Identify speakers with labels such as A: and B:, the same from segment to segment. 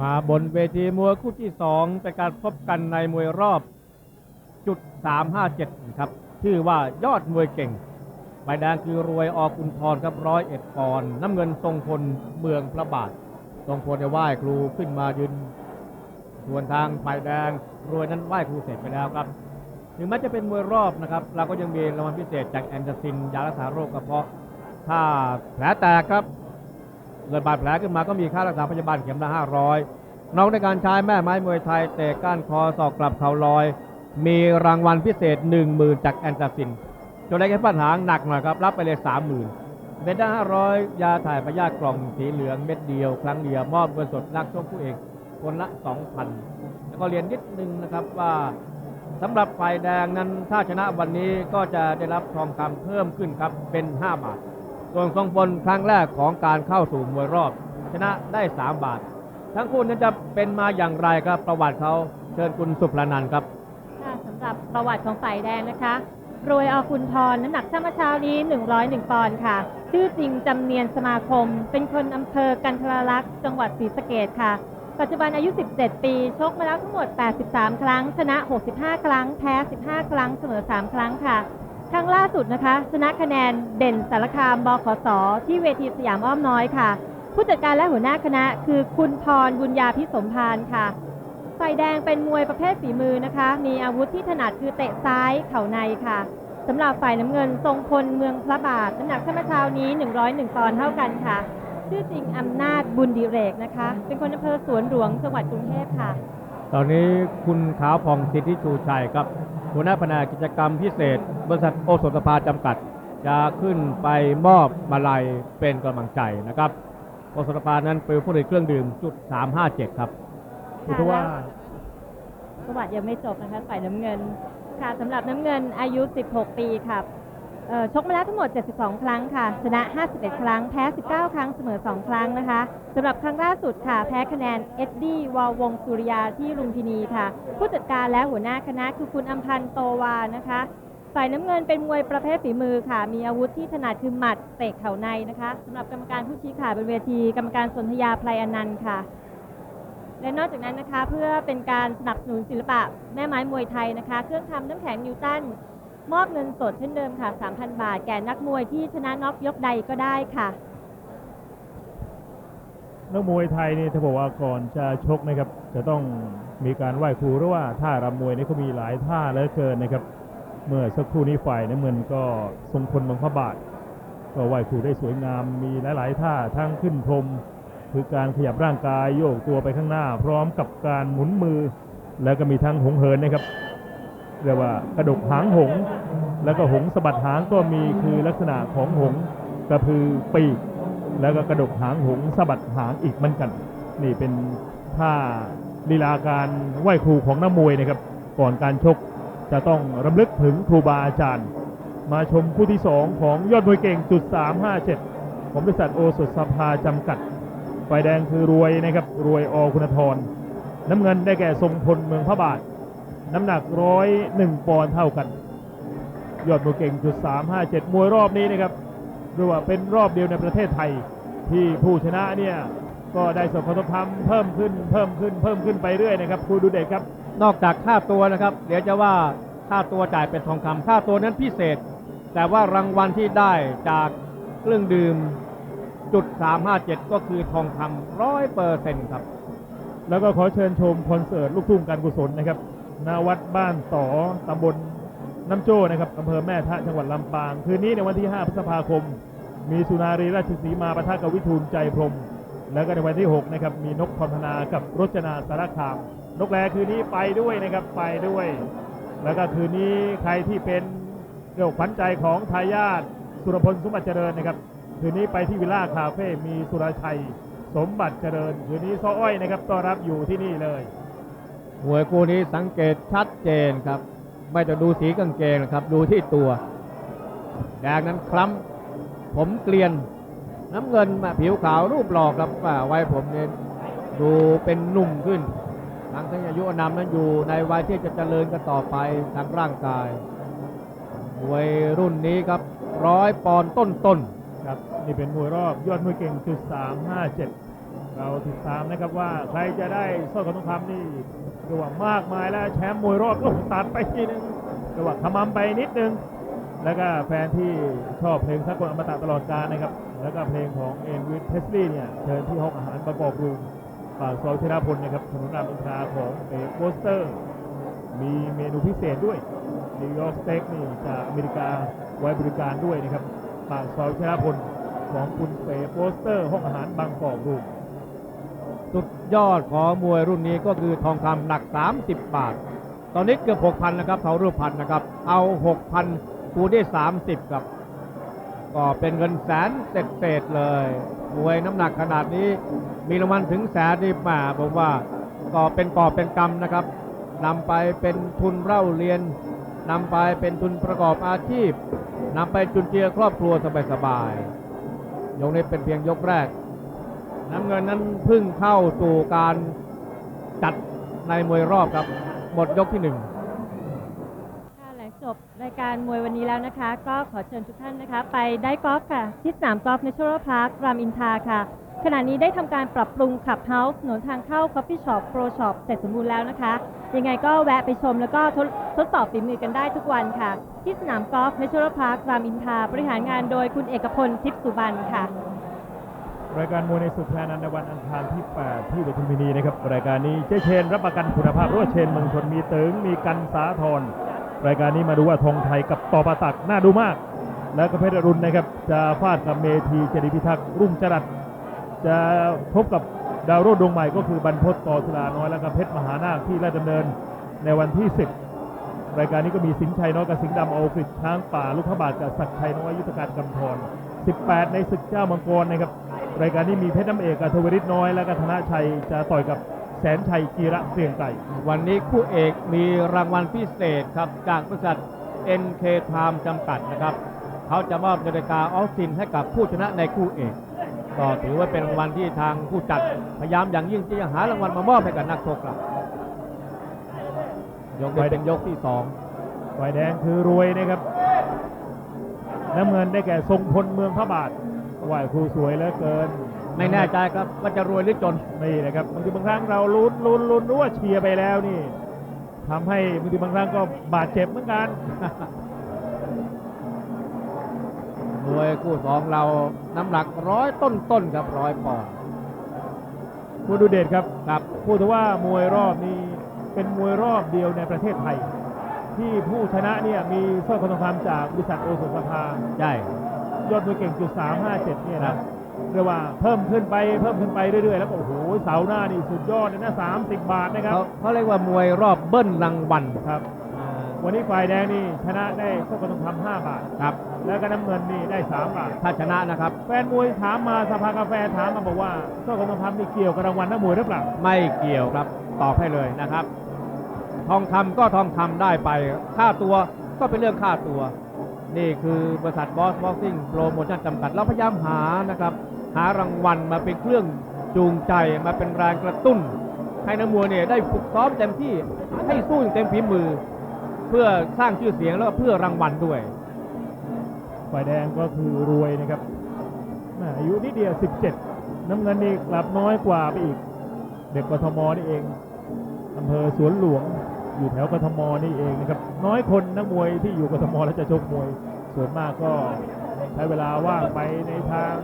A: มาบนเวทีมวยคู่ที่สองเป็นการพบกันในมวยรอบจุด 357 ครับ ชื่อว่ายอดมวยเก่งใบแดงคือรวยอกุณทรครับร้อยเอ็ดปอนน้ำเงินทรงพลเมืองพระบาท ทรงพลจะไหว้ครูขึ้นมายืนส่วนทางฝ่ายแดงรวยนั้นไหว้ครูเสร็จไปแล้วครับ ถึงแม้จะเป็นมวยรอบนะครับ เราก็ยังมีรางวัลพิเศษจากแอนเดอร์ซินยารักษาโรคกระเพาะถ้าแผลแตกครับ เกิดบาดแผลขึ้นมาก็มีค่ารักษาพยาบาลเข็มละ500น้องในการใช้แม่ไม้มวยไทยเตะก้านคอศอกกลับเข่าลอย มีรางวัลพิเศษ10,000จากแอนตาซินจนได้แค่ปัญหาหนักหน่อยครับ รับไปเลย30,000เป็นได้500ยาถ่ายพยาธิกล่องสีเหลืองเม็ดเดียว ครั้งเดียวมอบเงินสดนักชกผู้เอกคนละ2,000แล้วก็เรียนนิดนึงนะครับว่าสำหรับฝ่ายแดงนั้นถ้าชนะวันนี้ก็จะได้รับทองคำเพิ่มขึ้นครับเป็น 5 บาท ส่วนทรงพลครั้งแรกของการเข้าสู่มวยรอบ ชนะได้ 3 บาท ทั้งคู่นั้นจะเป็นมาอย่างไรครับประวัติเขาเชิญคุณสุพรนันท์ครับ
B: ค่ะสำหรับประวัติของฝ่ายแดงนะคะรวยอคุณทรน้ำหนักช่างเมื่อเช้านี้ 101 ปอนด์ค่ะ ชื่อจริงจำเนียนสมาคม เป็นคนอำเภอกันทรลักษณ์จังหวัดศรีสะเกดค่ะ ปัจจุบันอายุ 17 ปี ชกมาแล้วทั้งหมด 83 ครั้ง ชนะ 65 ครั้ง แพ้ 15 ครั้ง เสมอ 3 ครั้งค่ะ ครั้งล่าสุดนะคะ ชนะคะแนนเด่นสารคามบขสที่เวทีสยามอ้อมน้อยค่ะ ผู้จัดการและหัวหน้าคณะ คือคุณพรบุญญาพิสมพานค่ะฝ่ายแดงเป็นมวยประเภทฝีมือนะคะ มีอาวุธที่ถนัดคือเตะซ้ายเข่าในค่ะสำหรับฝ่ายน้ำเงินทรงพลเมืองพระบาทน้ำหนักช่างเมื่อเช้านี้ 101ปอนด์เท่ากันค่ะ ชื่อจริงอำนาจบุญดิเรกนะคะ เป็นคนอำเภอสวนหลวงจังหวัดกรุงเทพค่ะ
A: ตอนนี้คุณขาวผ่องสิทธิชูชัยครับ หัวหน้าแผนกกิจกรรมพิเศษ บริษัทโอสถสภาจำกัด จะขึ้นไปมอบมาลัยเป็นกำลังใจนะครับโอสถสภานั้นเป็นผู้ผลิตเครื่องดื่มจุด357 ครับ
B: คุ
A: ณทว่า
B: ประวัติยังไม่จบนะคะฝ่ายน้ำเงิน ค่ะสำหรับน้ำเงินอายุ 16 ปีค่ะเอ่อ ชกมาแล้วทั้งหมด 72 ครั้งค่ะ ชนะ 51 ครั้ง แพ้ 19 ครั้ง เสมอ 2 ครั้งนะคะสำหรับครั้งล่าสุดค่ะ แพ้คะแนนเอ็ดดี้วอลวงสุริยาที่ลุมพินีค่ะ ผู้จัดการและหัวหน้าคณะคือคุณอัมพันธ์โตวานะคะฝ่ายน้ำเงินเป็นมวยประเภทฝีมือค่ะ มีอาวุธที่ถนัดคือหมัดเตะเข่าในนะคะสำหรับกรรมการผู้ชี้ขาดบนเวทีกรรมการสนธยาไพรอนันต์ค่ะและนอกจากนั้นนะคะเพื่อเป็นการสนับสนุนศิลปะแม่ไม้มวยไทยนะคะ เครื่องทำน้ำแข็งนิวตัน มอบเงินสดเช่นเดิมค่ะ 3,000 บาท แก่นักมวยที่ชนะน็อกยกใดก็ได้ค่ะ
C: นักมวยไทยนี่ถ้าบอกว่าก่อนจะชกนะครับ จะต้องมีการไหว้ครูหรือว่าท่ารำมวยนี่เขามีหลายท่าเหลือเกินนะครับ เมื่อสักครู่นี้ฝ่ายน้ำเงินก็ทรงพลบังพระบาท ก็ไหว้ครูได้สวยงามมีหลาย ๆ ท่าทั้งขึ้นพรมคือการขยับร่างกายโยกตัวไปข้างหน้า พร้อมกับการหมุนมือ แล้วก็มีทั้งหงเหินนะครับ เรียกว่ากระดกหางหง แล้วก็หงสะบัดหางก็มีคือลักษณะของหงกระพือปีก แล้วก็กระดกหางหงสะบัดหางอีกเหมือนกัน นี่เป็นท่าลีลาการไหว้ครูของนักมวยนะครับ ก่อนการชกจะต้องรำลึกถึงครูบาอาจารย์ มาชมคู่ที่ 2 ของยอดมวยเก่งจุด357ของบริษัทโอสถสภาจำกัดฝ่ายแดงคือรวยนะครับรวยอคุณธรน้ำเงินได้แก่ทรงพลเมืองพระบาท น้ำหนักร้อยหนึ่งปอนด์เท่ากัน ยอดมวยเก่งจุด357มวยรอบนี้นะครับเรียกว่าเป็นรอบเดียวในประเทศไทย ที่ผู้ชนะเนี่ยก็ได้สมทบทำเพิ่มขึ้นเพิ่มขึ้นเพิ่มขึ้นไปเรื่อยนะครับครูดูเด็กครับ
A: นอกจากค่าตัวนะครับ เดี๋ยวจะว่าค่าตัวจ่ายเป็นทองคำค่าตัวนั้นพิเศษ แต่ว่ารางวัลที่ได้จากเครื่องดื่มจุด357ก็คือทองคำร้อยเปอร์เซ็นต์ครับ
C: แล้วก็ขอเชิญชมคอนเสิร์ตลูกทุ่งการกุศลนะครับ ณวัดบ้านต่อตำบลน้ำโจ้นะครับอำเภอแม่ทะจังหวัดลำปาง คืนนี้ในวันที่ 5 พฤษภาคม มีสุนารีราชสีมาปะทะกับวิทูลใจพรม แล้วก็ในวันที่ 6 นะครับ มีนกพรพนากับรจนาสารคาม นกแลคืนนี้ไปด้วยนะครับ ไปด้วย แล้วก็คืนนี้ใครที่เป็นเรียกว่าขวัญใจของทายาทสุรพลสมบัติเจริญนะครับ คืนนี้ไปที่วิลล่าคาเฟ่ มีสุรชัย สมบัติเจริญ คืนนี้ซ้ออ้อยนะครับ ต้อนรับอยู่ที่นี่เลย
A: มวยคู่นี้สังเกตชัดเจนครับ ไม่ต้องดูสีกางเกงนะครับ ดูที่ตัว แดงนั้นคล้ำผมเกลียน น้ำเงินมาผิวขาวรูปหล่อครับว่าไว้ผมเนี่ยดูเป็นหนุ่มขึ้นทั้งทั้งอายุนามนั้นอยู่ในวัยที่จะเจริญกันต่อไปทางร่างกายมวยรุ่นนี้ครับร้อยปอนด์ต้นๆ
C: ครับนี่เป็นมวยรอบยอดมวยเก่งจุด357เราติดตามนะครับว่าใครจะได้สร้อยคอทองคำนี่ เรียกว่ามากมายแล้วแชมป์มวยรอบโลกตัดไปทีนึงเรียกว่าขมำไปนิดนึง แล้วก็แฟนที่ชอบเพลงสากลอมตะตลอดกาลนะครับ แล้วก็เพลงของเอ็นวิทเทสลี่เนี่ยเชิญที่ห้องอาหารประกอบรูมปากซอยชนะพลนะครับถนนรามอินทราของเอโปสเตอร์ มีเมนูพิเศษด้วยนิวยอร์กสเต็กนี่จากอเมริกาไว้บริการด้วยนะครับปากซอยชนะพลของคุณเปโปสเตอร์ ห้องอาหารบางกอกรูม
A: สุดยอดของมวยรุ่นนี้ก็คือทองคำหนัก 30 บาท ตอนนี้เกือบ6,000นะครับเท่ารูปพันนะครับ เอา 6,000คูณได้30ครับ ก็เป็นเงินแสนเศษๆเลย มวยน้ำหนักขนาดนี้มีรางวัลถึงแสนนี่มาผมว่าก็เป็นกอบเป็นกำนะครับนำไปเป็นทุนเล่าเรียนนำไปเป็นทุนประกอบอาชีพนำไปจุนเจือครอบครัวสบายๆยกนี้เป็นเพียงยกแรก น้ำเงินนั้นเพิ่งเข้าสู่การจัดในมวยรอบครับ หมดยกที่หนึ่ง
B: ค่ะหลังจบรายการมวยวันนี้แล้วนะคะ ก็ขอเชิญทุกท่านนะคะ ไปได้กอล์ฟค่ะ ที่สนามกอล์ฟเนเชอรัลพาร์ครามอินทราค่ะ ขณะนี้ได้ทำการปรับปรุงขับเฮาส์ถนนทางเข้าคอฟฟี่ช็อปโปรช็อปเสร็จสมบูรณ์แล้วนะคะ ยังไงก็แวะไปชมแล้วก็ทดทดสอบฝีมือกันได้ทุกวันค่ะ ที่สนามกอล์ฟเนเชอรัลพาร์ครามอินทราบริหารงานโดยคุณเอกพลทิพย์สุบรรณค่ะ
C: รายการมวยในสุดแทนันในวันอังคารที่ 8 ที่ปทุมธานีนะครับรายการนี้เจ๊เชนรับประกันคุณภาพรั้วเชนเมืองชนมีตึงมีกันสาทรรายการนี้มาดูว่าธงไทยกับต่อประตักน่าดูมาก แล้วก็เพชรรุณนะครับจะฟาดกับเมทีเจดีพิทักษ์รุ่งจรัสจะพบกับดาวรุ่งดวงใหม่ก็คือบรรพตต่อสุราน้อยแล้วก็เพชรมหานาคที่ราชดำเนินในวันที่ 10 รายการนี้ก็มีสิงห์ชัยน้อยกับสิงห์ดำโอกฤษช้างป่าลูกพระบาทกับศักดิ์ชัยน้อยยุทธการกำธร18 ในศึกเจ้ามังกรนะครับ รายการนี้มีเพชรน้ำเอกกับทวริตน้อย แล้วก็ธนชัยจะต่อยกับแสนชัยกีระเกรียงไก่
A: วันนี้คู่เอกมีรางวัลพิเศษครับจากบริษัท NK Time จำกัดนะครับ เขาจะมอบนาฬิกาออฟซินให้กับผู้ชนะในคู่เอก ก็ถือว่าเป็นรางวัลที่ทางผู้จัดพยายามอย่างยิ่งที่จะหารางวัลมามอบให้กับนักชกครับยกนี้เป็นยกที่สอง
C: ฝ่ายแดงคือรวยนะครับน้ำเงินได้แก่ทรงพลเมืองพระบาท ไหวครูสวยเหลือเกิน
A: ไม่แน่ใจครับว่าจะรวยหรือจน
C: นี่นะครับบางทีบางครั้งเราลุ้นลุ้นลุ้นรู้ว่าเชียร์ไปแล้วนี่ทำให้บางทีบางครั้งก็บาดเจ็บเหมือนกัน
A: มวยคู่สองเราน้ำหนักร้อยต้นต้นๆครับร้อยปอนด์
C: คุณดูเดชครับ
A: ครับ
C: พูดถึงว่ามวยรอบนี้เป็นมวยรอบเดียวในประเทศไทย ที่ผู้ชนะเนี่ยมีสร้อยคอทองคำจากบริษัทโอสุสภา
A: ใช่
C: ยอดมวยเก่งจุดสามห้าเจ็ดเนี่ย
A: ครั
C: นะ
A: บ
C: เรียกว่าเพิ่มขึ้นไปเพิ่มขึ้นไปเรื่อยๆ แล้วก็โอ้โหเสาร์หน้านี่สุดยอดเลยนะสามสิบบาทนะครับ
A: เขาเขาเรียกว่ามวยรอบเบิ้ลรางวัล
C: ครับ
A: อ่า
C: วันนี้ฝ่ายแดงนี่ชนะได้สร้อยคอทองคำห้าบาท
A: ครับ
C: แล้วก็น้ำเงินนี่ได้สามบาท
A: ถ้าชนะนะครับ
C: แฟนมวยถามมาสภากาแฟถามมาบอกว่าสร้อยคอทองคำนี่เกี่ยวกับรางวัลนักมวยหรือเปล่า
A: ไม่เกี่ยวครับตอบให้เลยนะครับ ทองคำก็ทองคำได้ไป ค่าตัวก็เป็นเรื่องค่าตัว นี่คือบริษัทบอสบ็อกซิ่งโปรโมชั่นจำกัดเราพยายามหานะครับ หารางวัลมาเป็นเครื่องจูงใจมาเป็นแรงกระตุ้น ให้นักมวยเนี่ยได้ฝึกซ้อมเต็มที่ให้สู้อย่างเต็มฝีมือ เพื่อสร้างชื่อเสียงแล้วก็เพื่อรางวัลด้วย
C: ฝ่ายแดงก็คือรวยนะครับอายุนิดเดียว 17 น้ำเงินนี่กลับน้อยกว่าไปอีก เด็กกทมนี่เองอำเภอสวนหลวง อยู่แถวกทมนี่เองนะครับน้อยคนนักมวยที่อยู่กทมแล้วจะชกมวย ส่วนมากก็ใช้เวลาว่างไปในทาง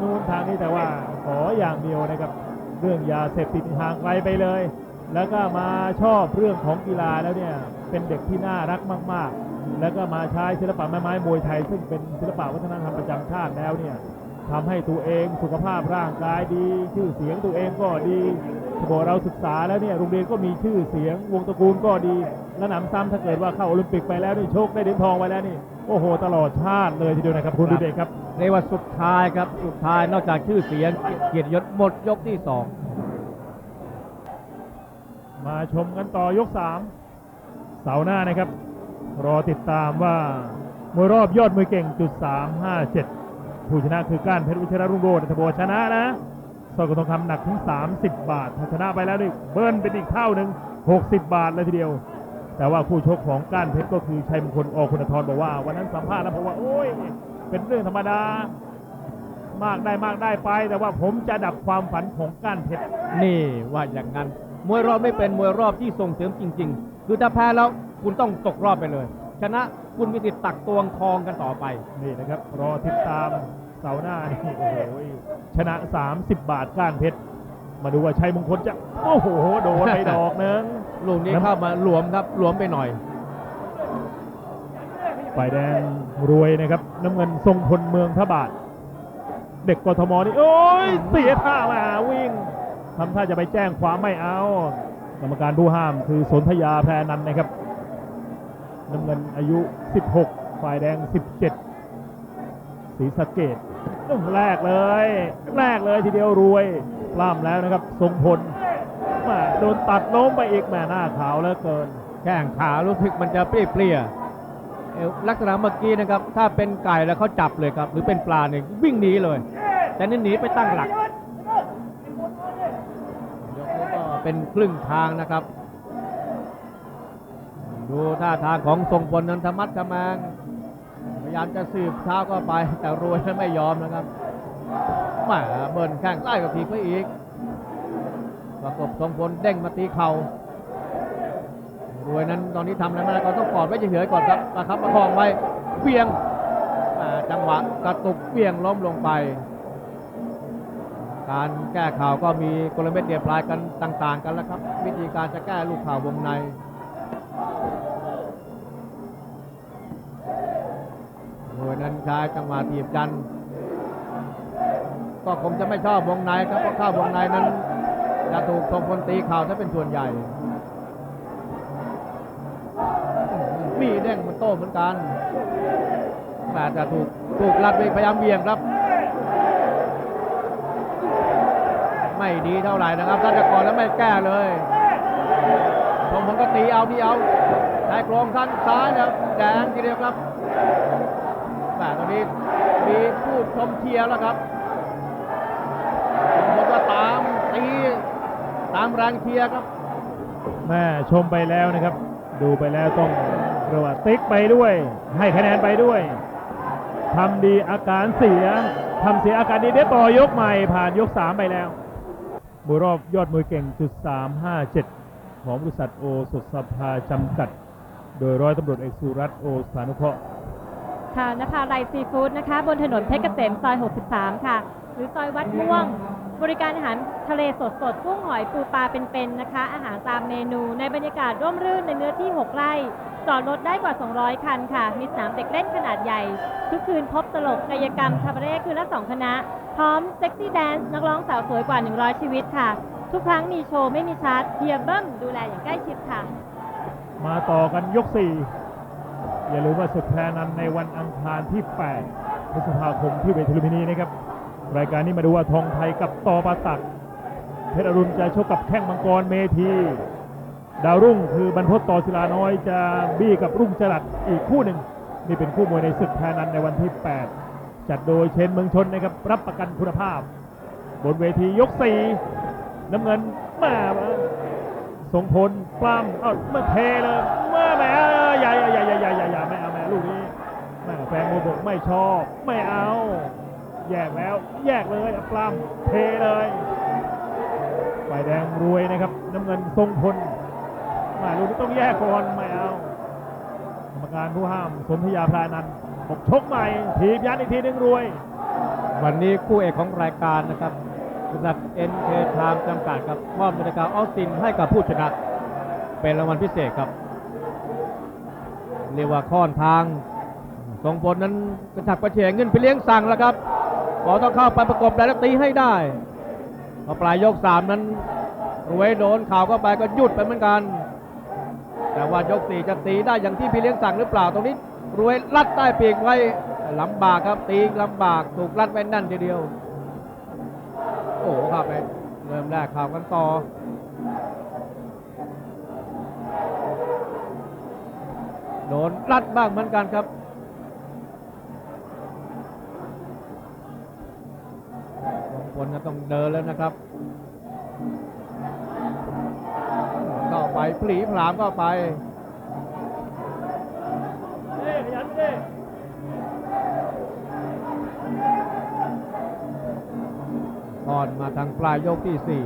C: นู้นทางนี้แต่ว่าขออย่างเดียวนะครับเรื่องยาเสพติดห่างไกลไปเลย แล้วก็มาชอบเรื่องของกีฬาแล้วเนี่ยเป็นเด็กที่น่ารักมาก ๆ แล้วก็มาใช้ศิลปะไม้ไม้มวยไทย ซึ่งเป็นศิลปะวัฒนธรรมประจำชาติแล้วเนี่ย ทำให้ตัวเองสุขภาพร่างกายดี ชื่อเสียงตัวเองก็ดีถ้าบอกเราศึกษาแล้วเนี่ยโรงเรียนก็มีชื่อเสียง วงตระกูลก็ดีและหนำซ้ำถ้าเกิดว่าเข้าโอลิมปิกไปแล้วนี่โชคได้เหรียญทองไปแล้วนี่โอ้โห ตลอดชาติเลยทีเดียวนะครับคุณ
A: ครับ
C: ดูเด็กครับ
A: เรียกว่าสุดท้ายครับสุดท้ายนอกจากชื่อเสียงเกียรติยศหมดยกที่สอง
C: มาชมกันต่อยก3เสาร์หน้านะครับ รอติดตามว่ามวยรอบยอดมวยเก่งจุด357 ผู้ชนะคือก้านเพชรวิชรรุ่งโรจน์ทบชนะนะสร้อยคอทองคำหนักถึง 30 บาทถ้าชนะไปแล้วนี่เบิ้ลเป็นอีกเท่าหนึ่ง60 บาทเลยทีเดียว แต่ว่าคู่ชกของก้านเพชรก็คือชัยมงคลอคุณธรบอกว่า วันนั้นสัมภาษณ์แล้วบอกว่าโอ้ยเป็นเรื่องธรรมดามากได้มากได้ไป แต่ว่าผมจะดับความฝันของก้านเพชร
A: นี่ว่าอย่างนั้นมวยรอบไม่เป็นมวยรอบที่ส่งเสริมจริง ๆ คือถ้าแพ้แล้วคุณต้องตกรอบไปเลย ชนะคุณมีสิทธิ์ตักตวงทองกันต่อไป
C: นี่นะครับ รอติดตามเสาร์หน้านี่โอ้โหชนะ 30 บาทก้านเพชร มาดูว่าชัยมงคลจะ โอ้โห โดนไปดอกนึง
A: ลูกนี้
C: น้ำ
A: เข้ามาหลวมครับหลวมไปหน่อย
C: ฝ่ายแดงรวยนะครับ น้ำเงินทรงพลเมืองทบาท เด็กกทมนี่โอ้ยเสียท่ามาวิ่งทำท่าจะไปแจ้งความไม่เอา กรรมการผู้ห้ามคือสนธยาแพรนันท์นะครับ น้ำเงินอายุ 16 ฝ่ายแดง 17สีสะเกตแรกเลย แรกเลยทีเดียวรวยปล้ำแล้วนะครับทรงพลม่โดนตัดล้มไปอีกแม่หน้าขาวเหลือเกิน
A: แข้งขารู้สึกมันจะเปรี้ยๆลักษณะเมื่อกี้นะครับ ถ้าเป็นไก่แล้วเขาจับเลยครับ หรือเป็นปลาเนี่ยวิ่งหนีเลย แต่นี่หนีไปตั้งหลักยกนี้ก็เป็นครึ่งทางนะครับ ดูท่าทางของทรงพลนันทมัตกำมงพยายามจะสืบเท้าก็ไปแต่รวยนั้นไม่ยอมนะครับมาเบิร์นแข้งใต้กับทีไปอีกประกบทรงพลเด้งมาตีเข่ารวยนั้นตอนนี้ทำอะไรไม่ได้ก็ต้องกอดไว้เฉยๆก่อนครับประครับประคองไว้เบี่ยงจังหวะกระตุกเบี่ยงล้มลงไป การแก้ข่าวก็มีกลเม็ดเดียบลายกันต่าง ๆ กันแล้วครับ วิธีการจะแก้ลูกข่าววงใน รวยนั้นใช้จังหวะถีบยัน ก็คงจะไม่ชอบวงในครับเพราะข้าวงในนั้น จะถูกทรงพลตีเข่าถ้าเป็นส่วนใหญ่ มีเด้งมันโต้เหมือนกันแต่จะถูกถูกรัดไปพยายามเบี่ยงครับ ไม่ดีเท่าไหร่นะครับถ้านจะก่อนแล้วไม่แก้เลย ทรงพลก็ตีเอาที่เอาชายโครงท่านซ้ายนะครับแดงทีเดียวครับแต่ตอนนี้มีผู้ชมเชียร์แล้วครับผมก็ตามตีตามแรงเชียร์ครับ
C: แม่ชมไปแล้วนะครับ ดูไปแล้วต้องเรียกว่าติ๊กไปด้วย ให้คะแนนไปด้วยทำดีอาการเสียทำเสียอาการดีเดี๋ยวต่อยกใหม่ผ่านยก 3 ไปแล้วมวยรอบยอดมวยเก่งจุด357 ของบริษัทโอสถสภาจำกัด โดยร้อยตำรวจเอกสุรัตน์โอสานุเคราะห์
B: ค่ะนภาไรซีฟู้ดนะคะ บนถนนเพชรเกษมซอย 63 ค่ะ หรือซอยวัดม่วง บริการอาหารทะเลสดสดกุ้งหอยปูปลาเป็นๆนะคะ อาหารตามเมนูในบรรยากาศร่มรื่นในเนื้อที่ 6 ไร่จอดรถได้กว่า 200 คันค่ะ มีสนามเด็กเล่นขนาดใหญ่ ทุกคืนพบตลกกายกรรมคาบาเร่คืนละ 2 คณะ พร้อมเซ็กซี่แดนซ์นักร้องสาวสวยกว่า 100 ชีวิตค่ะ ทุกครั้งมีโชว์ไม่มีชาร์จเฮียเบิ้มดูแลอย่างใกล้ชิดค่ะ
C: มาต่อกันยก 4 อย่าลืมว่าสุดแพรนันในวันอังคารที่ 8 พฤษภาคมที่เวทีลุมพินีนะครับ รายการนี้มาดูว่าทองไทยกับตอปาตัก เพชรอรุณจะชกกับแข้งมังกรเมทีดาวรุ่งคือบรรพตต่อศิลาน้อยจะบี้กับรุ่งจรัสอีกคู่หนึ่งนี่เป็นคู่มวยในศึกแพรนันในวันที่ 8 จัดโดยเชนเมืองชนนะครับรับประกันคุณภาพ บนเวทียก 4 น้ำเงินมาทรงพลปล้ำเอ้าเมื่อเทเลยเมื่อแหมอย่าอย่าอย่าอย่าอย่าอย่าอย่าไม่เอาแม่ลูกนี้แม่แฟนมวยบอกไม่ชอบ ไม่เอา แยกแล้ว แยกเลยเอาปล้ำเทเลยฝ่ายแดงรวยนะครับ น้ำเงินทรงพลมาลูกนี้ต้องแยกก่อนไม่เอากรรมการผู้ห้ามสนธยาพรานันบอกชกใหม่ ทีบยันอีกทีหนึงรวย
A: วันนี้คู่เอกของรายการนะครับ บริษัท NK Time จำกัดครับมอบนาฬิกาออสตินให้กับผู้ชนะ เป็นรางวัลพิเศษครับ เรียกว่าค่อนทางทรงพลนั้นกระฉับกระเฉงเงินไปเลี้ยงสั่งแล้วครับขอต้องเข้าไปประกบแล้วตีให้ได้พอปลายยกสามนั้นรวยโดนข่าวเข้าไปก็หยุดไปเหมือนกัน แต่ว่ายกสี่จะตีได้อย่างที่พี่เลี้ยงสั่งหรือเปล่าตรงนี้รวยลัดใต้ปีกไว้ลำบากครับตีลำบากถูกลัดไว้นั่นทีเดียว โอ้โหครับไปเริ่มแรกข่าวกันต่อโดนลัดบ้างเหมือนกันครับบางคนก็ต้องเดินแล้วนะครับเข้าไปปลีผลามเข้าไป
C: เอ้ยขยันดิ
A: รมาทางปลายยกที่สี่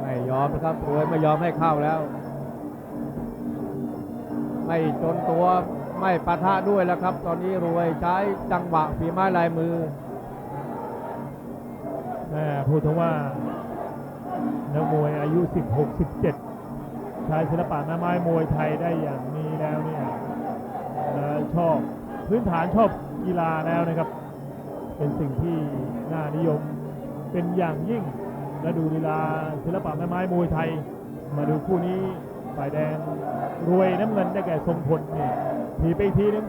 A: ไม่ยอมนะครับรวยไม่ยอมให้เข้าแล้ว ไม่จนตัวไม่ปะทะด้วยแล้วครับ ตอนนี้รวยใช้จังหวะฝีไม้ลายมือ
C: แม่พูดถึงว่านักมวยอายุ 16 17ชายศิลปะหน้าไม้มวยไทยได้อย่างนี้แล้วเนี่ยชอบพื้นฐานชอบกีฬาแล้วนะครับ เป็นสิ่งที่ น่านิยมเป็นอย่างยิ่ง และดูลีลาศิลปะแม่ไม้มวยไทย มาดูคู่นี้ฝ่ายแดงรวยน้ำเงินได้แก่ทรงพลนี่ทีไปอีกทีนึง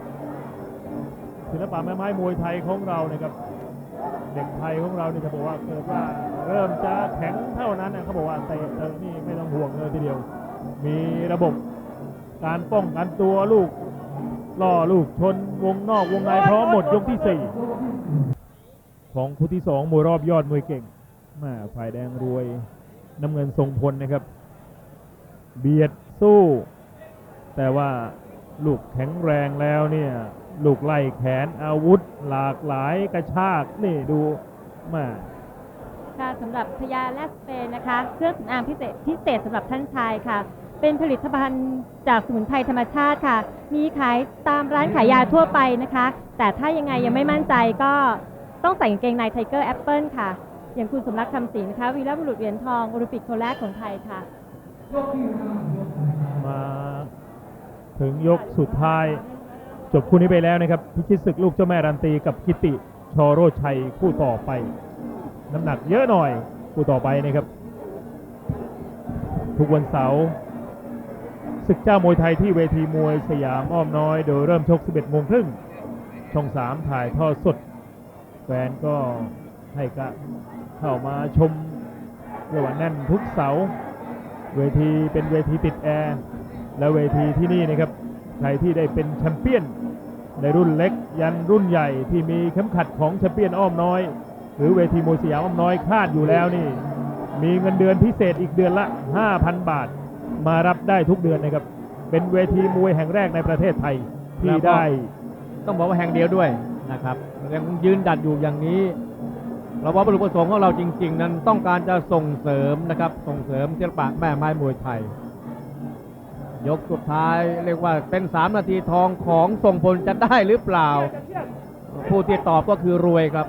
C: ศิลปะแม่ไม้มวยไทยของเรานะครับเด็กไทยของเราเนี่จะบอกว่าเกิดว่าเริ่มจะแข็งเท่านั้นนะเขาบอกว่าเตะเตะนี่ไม่ต้องห่วงเลยทีเดียว มีระบบการป้องกันตัวลูกล่อลูกชนวงนอกวงในพร้อมหมดยกที่สี่ ของคู่ที่สองมวยรอบยอดมวยเก่งมาฝ่ายแดงรวยน้ำเงินทรงพลนะครับ เบียดสู้ แต่ว่าลูกแข็งแรงแล้วเนี่ยลูกไล่แขนอาวุธหลากหลายกระชากนี่ดูมา
B: ค่ะสำหรับพยาและสเปนนะคะเครื่องสำอางพิเศษพิเศษสำหรับท่านชายค่ะ เป็นผลิตภัณฑ์จากสมุนไพรธรรมชาติค่ะ มีขายตามร้านขายยาทั่วไปนะคะ แต่ถ้ายังไงยังไม่มั่นใจก็ ต้องใส่กางเกงในไทเกอร์แอปเปิลค่ะ อย่างคุณสมรักคำศรีนะคะวีรบุรุษเหรียญทองโอลิมปิกคนแรกของไทยค่ะ
C: มาถึงยกสุดท้าย จบคู่นี้ไปแล้วนะครับ พิชิตศึกลูกเจ้าแม่รันตีกับกิติชอโรชัยคู่ต่อไป น้ำหนักเยอะหน่อยคู่ต่อไปนะครับ ทุกวันเสาร์ศึกเจ้ามวยไทยที่เวทีมวยสยามอ้อมน้อย โดยเริ่มชก 11โมงครึ่งช่อง 3 ถ่ายทอดสด แฟนก็ให้กะเข้ามาชมเรียกว่าแน่นทุกเสาร์เวทีเป็นเวทีติดแอร์และเวทีที่นี่นะครับใครที่ได้เป็นแชมเปี้ยนในรุ่นเล็กยันรุ่นใหญ่ที่มีเข็มขัดของแชมเปี้ยนอ้อมน้อย หรือเวทีมวยสยามอ้อมน้อยคาดอยู่แล้วนี่ มีเงินเดือนพิเศษอีกเดือนละ 5,000 บาท มารับได้ทุกเดือนนะครับ เป็นเวทีมวยแห่งแรกในประเทศไทยที่
A: แล้วก็
C: ได้
A: ต้องบอกว่าแห่งเดียวด้วย นะครับยังยืนดัดอยู่อย่างนี้เราว่าวัตถุประสงค์ของเราจริง ๆ นั้นต้องการจะส่งเสริมนะครับ ส่งเสริมศิลปะแม่ไม้มวยไทย ยกสุดท้ายเรียกว่าเป็น3นาทีทองของทรงพลจะได้หรือเปล่า ผู้ที่ตอบก็คือรวยครับ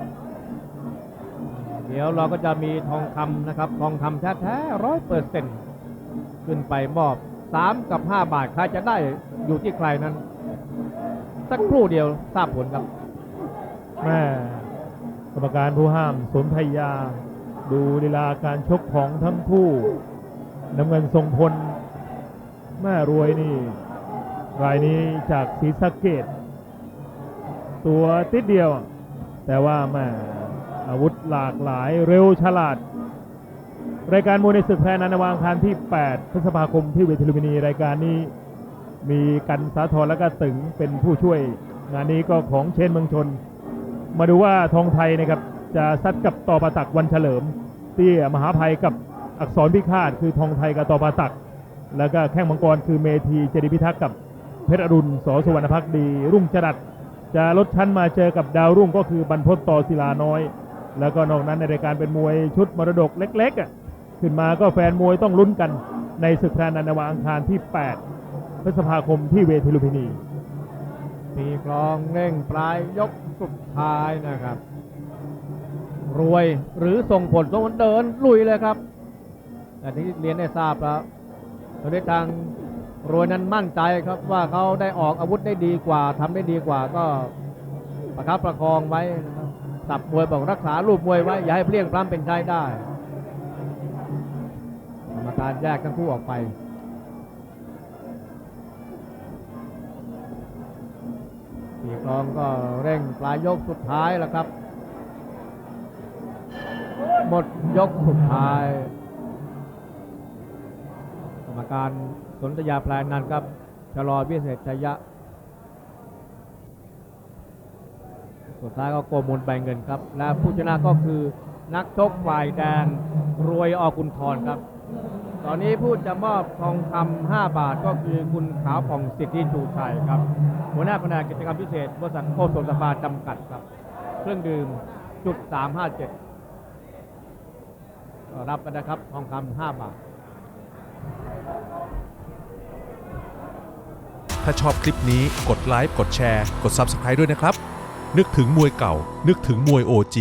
A: เดี๋ยวเราก็จะมีทองคำนะครับ ทองคำแท้ๆร้อยเปอร์เซ็นต์ขึ้นไปมอบ3กับ5บาทใครจะได้อยู่ที่ใครนั้น สักครู่เดียวทราบผลครับ
C: แม่กรรมการผู้ห้ามสนธยา ดูลีลาการชกของทั้งคู่น้ำเงินทรงพล แม่รวยนี่ รายนี้จากศรีสะเกดตัวติดเดียว แต่ว่าแม่อาวุธหลากหลายเร็วฉลาด รายการมวยในศึกแพรนันวางคารที่ 8 พฤษภาคมที่เวทีลุมินีรายการนี้มีกันสาธรและก็ตึงเป็นผู้ช่วย งานนี้ก็ของเชนเมืองชน มาดูว่าทองไทยนะครับจะซัดกับต่อประตักวันเฉลิมเตี้ยมหาภัยกับอักษรพิฆาตคือทองไทยกับต่อประตัก แล้วก็แข้งมังกรคือเมทีเจดีพิทักษ์กับเพชรอรุณสอสุวรรณพักดี รุ่งจรัสจะลดชั้นมาเจอกับดาวรุ่งก็คือบรรพตต่อศิลาน้อย แล้วก็นอกนั้นในรายการเป็นมวยชุดมรดกเล็กๆอะขึ้นมาก็แฟนมวยต้องลุ้นกันในศึกแพรนันวาอังคารที่ 8 พฤษภาคมที่เวทีลุมพินี
A: มีกลองเร่งปลายยกสุดท้ายนะครับ รวยหรือส่งผลส่งผลเดินลุยเลยครับแต่ที่เรียนได้ทราบแล้วตอนนี้ทางรวยนั้นมั่นใจครับว่าเขาได้ออกอาวุธได้ดีกว่าทำได้ดีกว่าก็ประคับประคองไว้นะครับสับมวยบอกรักษารูปมวยไว้ อย่าให้เพลี้ยงพล้ำเป็นใช้ได้กรรมการแยกทั้งคู่ออกไป ปีกลองก็เร่งปลายยกสุดท้ายแล้วครับ หมดยกสุดท้ายกรรมการสนธยาพลานันท์ครับชะลอวิเศษชยะ สุดท้ายก็โกมลใบเงินครับ และผู้ชนะก็คือนักชกฝ่ายแดงรวยอกุลทรครับ ตอนนี้ผู้จะมอบทองคำห้าบาทก็คือคุณขาวผ่องสิทธิจูชัยครับ หัวหน้าคณะกิจกรรมพิเศษบริษัทโคสมสภาจำกัดครับ เครื่องดื่มจุดสามห้าเจ็ดรับไปนะครับทองคำห้าบาท
D: ถ้าชอบคลิปนี้กดไลค์กดแชร์ กด Subscribe ด้วยนะครับ นึกถึงมวยเก่า นึกถึงมวย OG